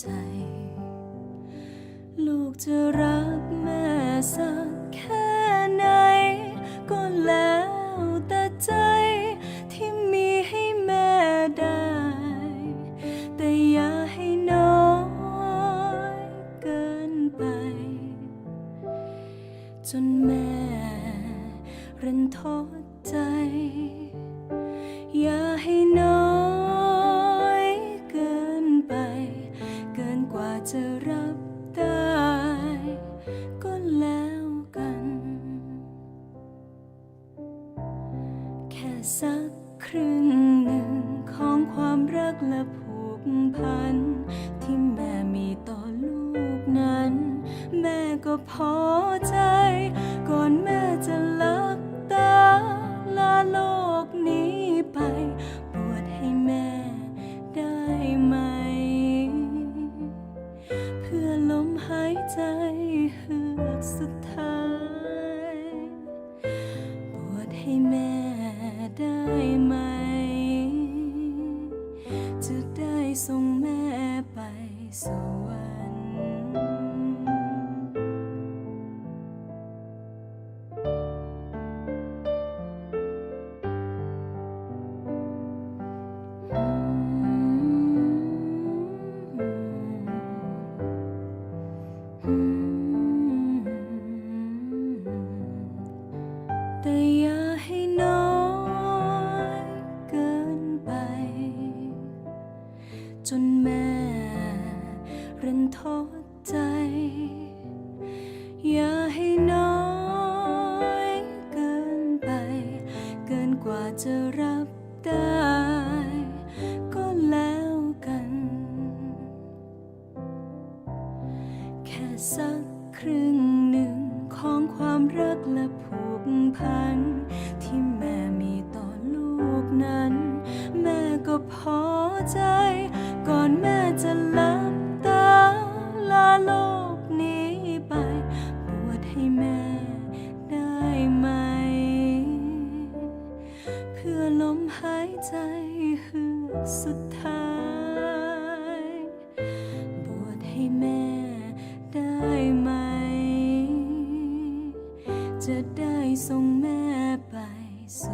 ใจ ลูกจะรักแม่สักแค่ไหน ก็แล้วแต่ใจที่มีให้แม่ได้ แต่อย่าให้น้อยเกินไป จนแม่เรนทดใจ สักครึ่งหนึ่งของความรักและผูกพัน ที่แม่มีต่อลูกนั้น แม่ก็พอใจ ก่อนแม่จะลับตาลาโลกนี้ไปบวชให้แม่ได้ไหม เพื่อลมหายใจเฮือกสุดท้าย สวรรค์แต่อย่าให้น้อยเกินไป จนแม่ รันทดใจ อย่าให้น้อยเกินไป เกินกว่าจะรับได้ ก็แล้วกัน แค่สักครึ่งหนึ่งของความรักและผูกพัน ที่แม่มีต่อลูกนั้น แม่ก็พอใจ ก่อนแม่จะลาาโลกนี้ไปบวชให้แม่ได้ไหม เพื่อลมหายใจเฮือกสุดท้าย บวชให้แม่ได้ไหม จะได้ส่งแม่ไปส